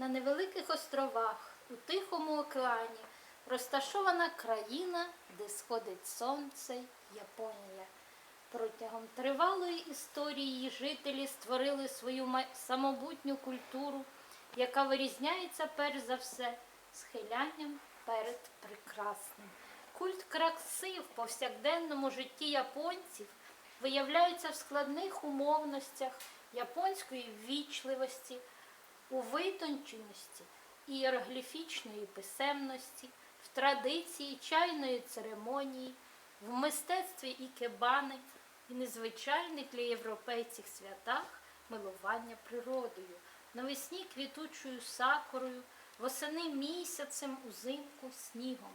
на невеликих островах у Тихому океані розташована країна, де сходить сонце Японія. Протягом тривалої історії її жителі створили свою самобутню культуру, яка вирізняється перш за все схилянням перед прекрасним. Культ краси в повсякденному житті японців виявляється в складних умовностях японської ввічливості, у витонченості ієрогліфічної писемності, в традиції чайної церемонії, в мистецтві ікебани і незвичайних для європейців святах милування природою, навесні квітучою сакурою, восени місяцем, узимку снігом.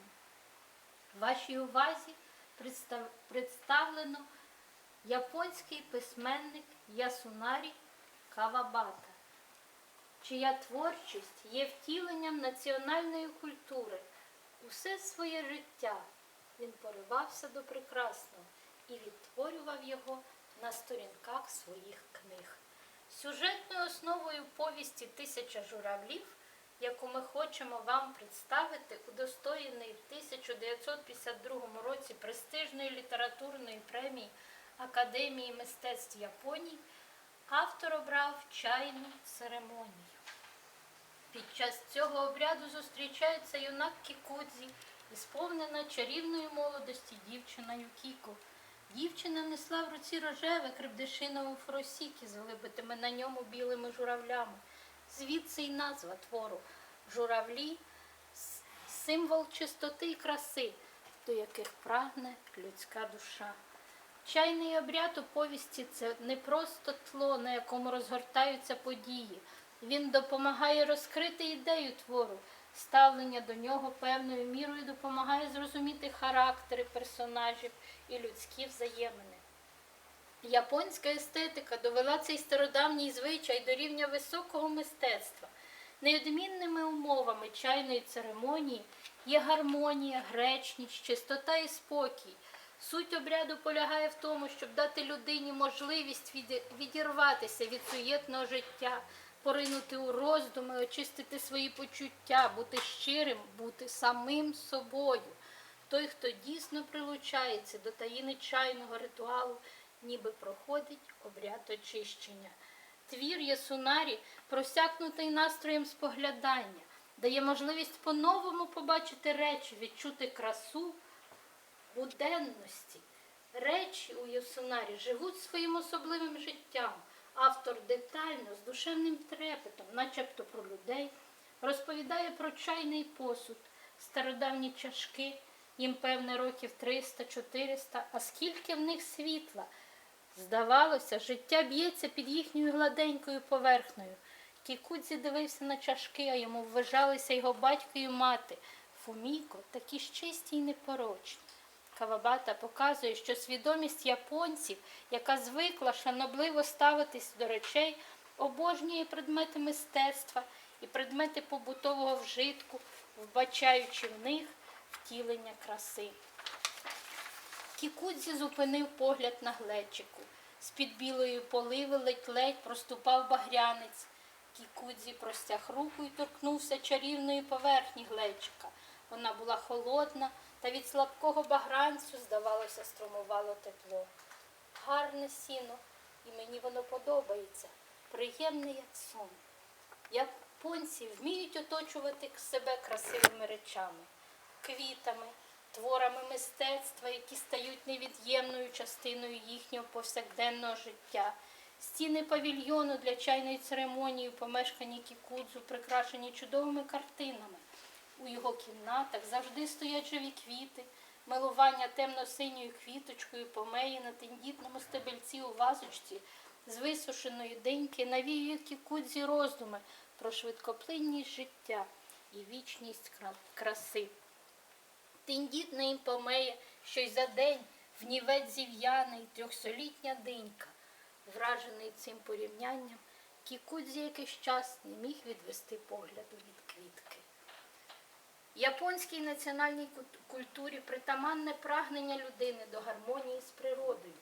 Вашій увазі представ- представлено японський письменник Ясунарі Кавабата, чия творчість є втіленням національної культури. Усе своє життя він поривався до прекрасного і відтворював його на сторінках своїх книг. Сюжетною основою повісті Тисяча журавлів, яку ми хочемо вам представити, удостоєний в 1952 році престижної літературної премії Академії мистецтв Японії, автор обрав чайну церемонію. Під час цього обряду зустрічається юнак Кікудзі і сповнена чарівної молодості дівчина Юкіко. Дівчина несла в руці рожеве крепдешинове фросіки з вилибитими на ньому білими журавлями. Звідси й назва твору журавлі символ чистоти і краси, до яких прагне людська душа. Чайний обряд у повісті це не просто тло, на якому розгортаються події. Він допомагає розкрити ідею твору, ставлення до нього певною мірою допомагає зрозуміти характери персонажів і людські взаємини. Японська естетика довела цей стародавній звичай до рівня високого мистецтва. Неодмінними умовами чайної церемонії є гармонія, гречність, чистота і спокій. Суть обряду полягає в тому, щоб дати людині можливість відірватися від суєтного життя, поринути у роздуми, очистити свої почуття, бути щирим, бути самим собою. Той, хто дійсно прилучається до таїни чайного ритуалу, ніби проходить обряд очищення. Твір Ясунарі, просякнутий настроєм споглядання, дає можливість по-новому побачити речі, відчути красу буденності. Речі у Ясунарі живуть своїм особливим життям. Автор детально, з душевним трепетом, начебто про людей, розповідає про чайний посуд, стародавні чашки, їм певне років 300-400, а скільки в них світла. Здавалося, життя б'ється під їхньою гладенькою поверхнею. Кікудзі дивився на чашки, а йому вважалися його батько і мати. Фуміко такі ж чисті й непорочні. Кавабата показує, що свідомість японців, яка звикла шанобливо ставитись до речей, обожнює предмети мистецтва і предмети побутового вжитку, вбачаючи в них втілення краси. Кікудзі зупинив погляд на глечику. З-під білої поливи ледь-ледь проступав багрянець. Кікудзі простяг руку і торкнувся чарівної поверхні глечика. Вона була холодна, та від слабкого багранцю, здавалося, струмувало тепло. Гарне сіно, і мені воно подобається, приємне, як сон. Японці вміють оточувати себе красивими речами, квітами, творами мистецтва, які стають невід'ємною частиною їхнього повсякденного життя. Стіни павільйону для чайної церемонії, в помешканні Кікудзу, прикрашені чудовими картинами. У його кімнатах завжди стоять живі квіти, милування темно-синьою квіточкою помеї на тендітному стебельці у вазочці з висушеної деньки навіює кікудзі роздуми про швидкоплинність життя і вічність кра- краси. Тендітна імпомея, що й за день внівець зів'яний, трьохсолітня динька. Вражений цим порівнянням, Кікудзі якийсь час не міг відвести погляду від квітки. Японській національній культурі притаманне прагнення людини до гармонії з природою.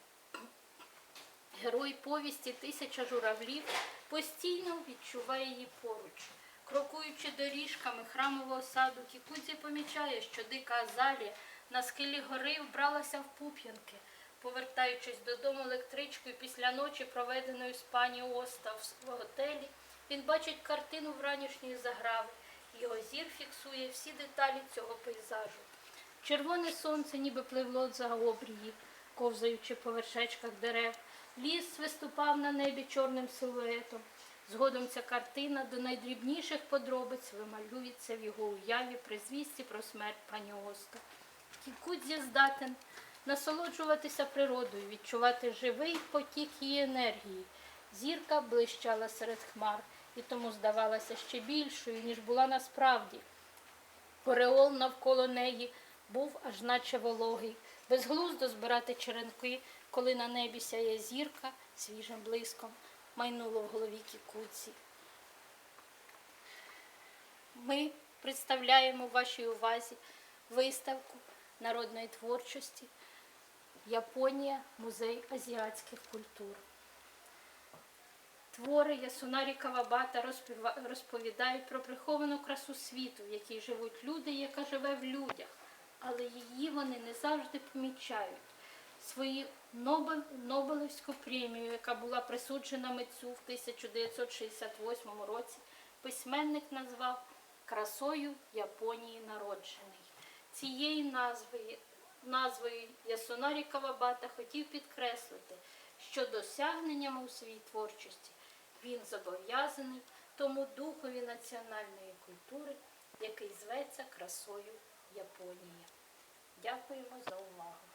Герой повісті Тисяча журавлів постійно відчуває її поруч. Крокуючи доріжками храмового саду, Кікудзі помічає, що дика азалія на схилі гори вбралася в пуп'янки. Повертаючись додому електричкою після ночі, проведеної з пані Оста в готелі, він бачить картину вранішньої заграви. Його зір фіксує всі деталі цього пейзажу. Червоне сонце ніби пливло за обрії, ковзаючи по вершечках дерев. Ліс виступав на небі чорним силуетом. Згодом ця картина до найдрібніших подробиць вималюється в його уяві при звісті про смерть пані Оста. Кікудзі здатен насолоджуватися природою, відчувати живий потік її енергії. Зірка блищала серед хмар і тому здавалася ще більшою, ніж була насправді. Ореол навколо неї був аж наче вологий. Безглуздо збирати черенки, коли на небі сяє зірка свіжим блиском, майнуло в голові кікуці. Ми представляємо вашій увазі виставку народної творчості Японія, музей азіатських культур. Твори Ясунарі Кавабата розповідають про приховану красу світу, в якій живуть люди, яка живе в людях, але її вони не завжди помічають. Свою Нобель, Нобелівську премію, яка була присуджена митцю в 1968 році, письменник назвав красою Японії народжений. Цією назвою, назвою Ясунарі Кавабата хотів підкреслити, що досягненнями у своїй творчості він зобов'язаний тому духові національної культури, який зветься красою Японії. Дякуємо за увагу.